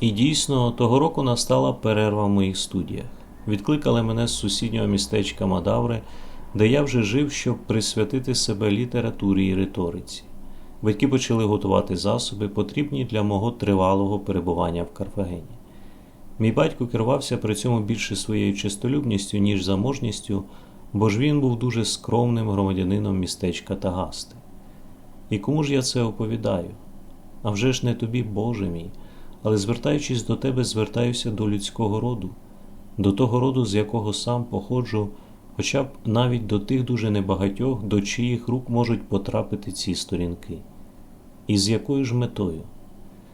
І дійсно, того року настала перерва в моїх студіях. Відкликали мене з сусіднього містечка Мадаври, де я вже жив, щоб присвятити себе літературі і риториці. Батьки почали готувати засоби, потрібні для мого тривалого перебування в Карфагені. Мій батько керувався при цьому більше своєю чистолюбністю, ніж заможністю, бо ж він був дуже скромним громадянином містечка Тагасти. І кому ж я це оповідаю? А вже ж не тобі, Боже мій, але звертаючись до тебе, звертаюся до людського роду, до того роду, з якого сам походжу, хоча б навіть до тих дуже небагатьох, до чиїх рук можуть потрапити ці сторінки. І з якою ж метою?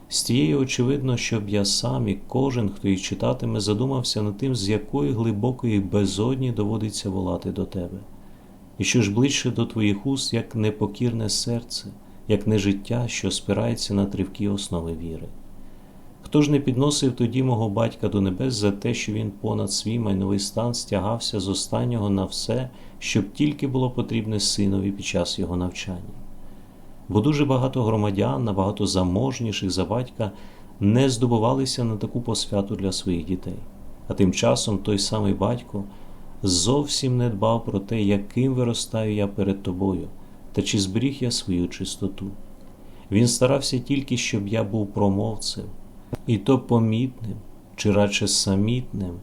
З тією, очевидно, щоб я сам і кожен, хто їх читатиме, задумався над тим, з якої глибокої безодні доводиться волати до тебе, і що ж ближче до твоїх уст, як непокірне серце, як не життя, що спирається на тривкі основи віри. Хто ж не підносив тоді мого батька до небес за те, що він понад свій майновий стан стягався з останнього на все, щоб тільки було потрібне синові під час його навчання? Бо дуже багато громадян, набагато заможніших за батька, не здобувалися на таку посвяту для своїх дітей. А тим часом той самий батько зовсім не дбав про те, яким виростаю я перед тобою, та чи зберіг я свою чистоту. Він старався тільки, щоб я був промовцем, і то помітним, чи радше самітним,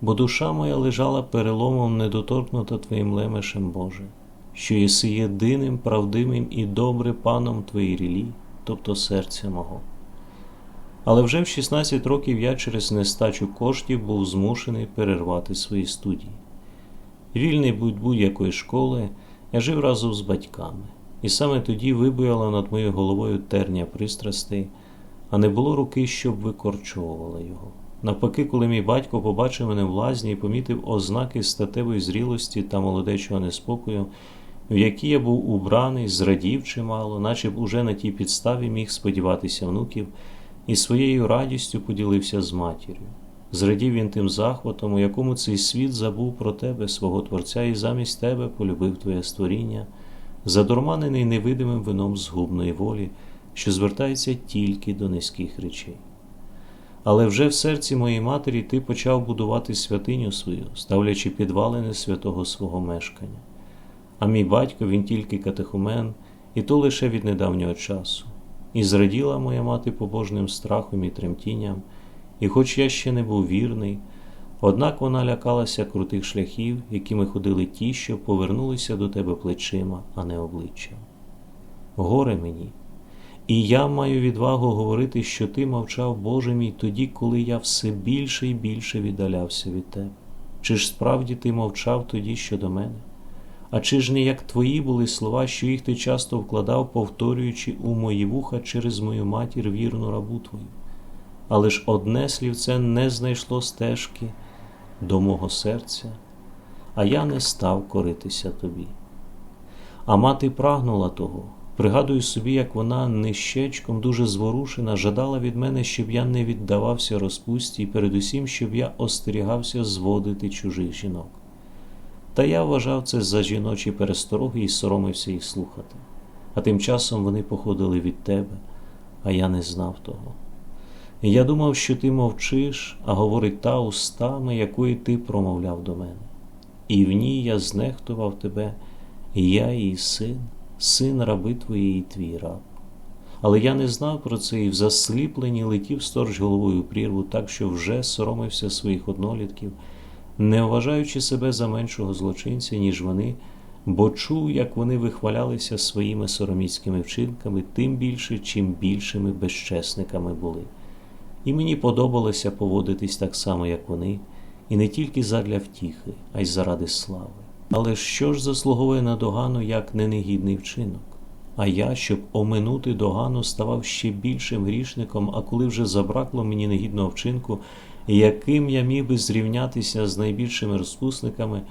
бо душа моя лежала переломом недоторкнута твоїм лемешем Боже що єси єдиним правдивим і добре паном твоїй рілі, тобто серця мого. Але вже в 16 років я через нестачу коштів був змушений перервати свої студії. Вільний будь будь-якої школи, я жив разом з батьками, і саме тоді вибояла над моєю головою терня пристрастей, а не було руки, щоб викорчовувала його. Навпаки, коли мій батько побачив мене в лазні і помітив ознаки статевої зрілості та молодечого неспокою, в які я був убраний, зрадів чимало, наче б уже на тій підставі міг сподіватися внуків, і своєю радістю поділився з матір'ю. Зрадів він тим захватом, у якому цей світ забув про тебе, свого Творця, і замість тебе полюбив твоє створіння, задурманений невидимим вином згубної волі, що звертається тільки до низьких речей. Але вже в серці моєї матері ти почав будувати святиню свою, ставлячи підвалини святого свого мешкання. А мій батько він тільки катехумен, і то лише від недавнього часу. І зраділа моя мати побожним страхом і тремтінням, і хоч я ще не був вірний, однак вона лякалася крутих шляхів, якими ходили ті, що повернулися до тебе плечима, а не обличчям. Горе мені, і я маю відвагу говорити, що ти мовчав, Боже мій, тоді, коли я все більше і більше віддалявся від тебе. Чи ж справді ти мовчав тоді щодо мене? А чи ж не як твої були слова, що їх ти часто вкладав, повторюючи у мої вуха через мою матір вірну рабу твою? Але ж одне слівце не знайшло стежки до мого серця, а я не став коритися тобі. А мати прагнула того. Пригадую собі, як вона нищечком, дуже зворушена, жадала від мене, щоб я не віддавався розпусті, і передусім, щоб я остерігався зводити чужих жінок. Та я вважав це за жіночі перестороги і соромився їх слухати. А тим часом вони походили від тебе, а я не знав того. Я думав, що ти мовчиш, а говорить та устами, якої ти промовляв до мене. І в ній я знехтував тебе, і я її син, син раби твоєї твій раб. Але я не знав про це і в засліпленні летів сторож головою прірву, так що вже соромився своїх однолітків не вважаючи себе за меншого злочинця, ніж вони, бо чув, як вони вихвалялися своїми сороміцькими вчинками, тим більше, чим більшими безчесниками були. І мені подобалося поводитись так само, як вони, і не тільки задля втіхи, а й заради слави. Але що ж заслуговує на догану як ненегідний вчинок? А я, щоб оминути догану, ставав ще більшим грішником, а коли вже забракло мені негідного вчинку, яким я міг би зрівнятися з найбільшими розпусниками,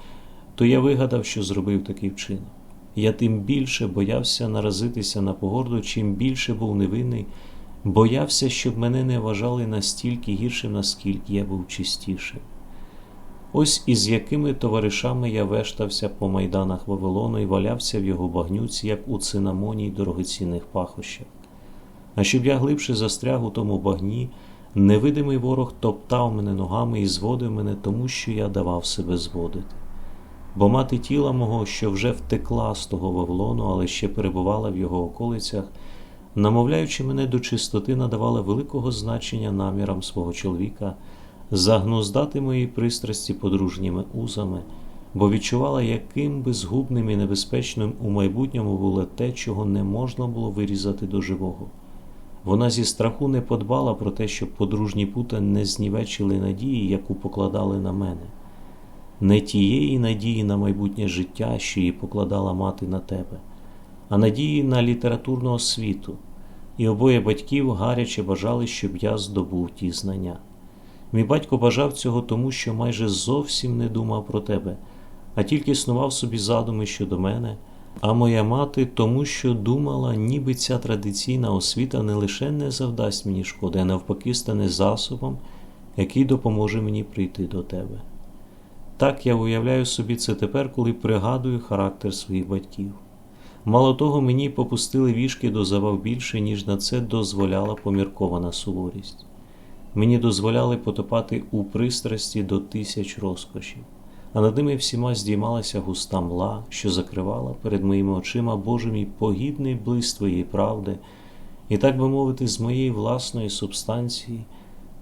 то я вигадав, що зробив такий вчинок. Я тим більше боявся наразитися на погорду, чим більше був невинний, боявся, щоб мене не вважали настільки гіршим, наскільки я був чистішим. Ось із якими товаришами я вештався по майданах Вавилону і валявся в його багнюці, як у цинамоні й дорогоцінних пахощах. А щоб я глибше застряг у тому багні, Невидимий ворог топтав мене ногами і зводив мене, тому що я давав себе зводити. Бо мати тіла мого, що вже втекла з того Вавилону, але ще перебувала в його околицях, намовляючи мене до чистоти, надавала великого значення намірам свого чоловіка, загнуздати мої пристрасті подружніми узами, бо відчувала, яким би згубним і небезпечним у майбутньому було те, чого не можна було вирізати до живого. Вона зі страху не подбала про те, щоб подружні пута не знівечили надії, яку покладали на мене, не тієї надії на майбутнє життя, що її покладала мати на тебе, а надії на літературну освіту, і обоє батьків гаряче бажали, щоб я здобув ті знання. Мій батько бажав цього тому, що майже зовсім не думав про тебе, а тільки снував собі задуми щодо мене. А моя мати тому, що думала, ніби ця традиційна освіта не лише не завдасть мені шкоди, а навпаки стане засобом, який допоможе мені прийти до тебе. Так я уявляю собі це тепер, коли пригадую характер своїх батьків. Мало того, мені попустили вішки до забав більше, ніж на це дозволяла поміркована суворість. Мені дозволяли потопати у пристрасті до тисяч розкошів а над ними всіма здіймалася густа мла, що закривала перед моїми очима Боже мій погідний блиск Твоєї правди, і, так би мовити, з моєї власної субстанції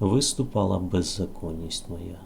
виступала беззаконність моя.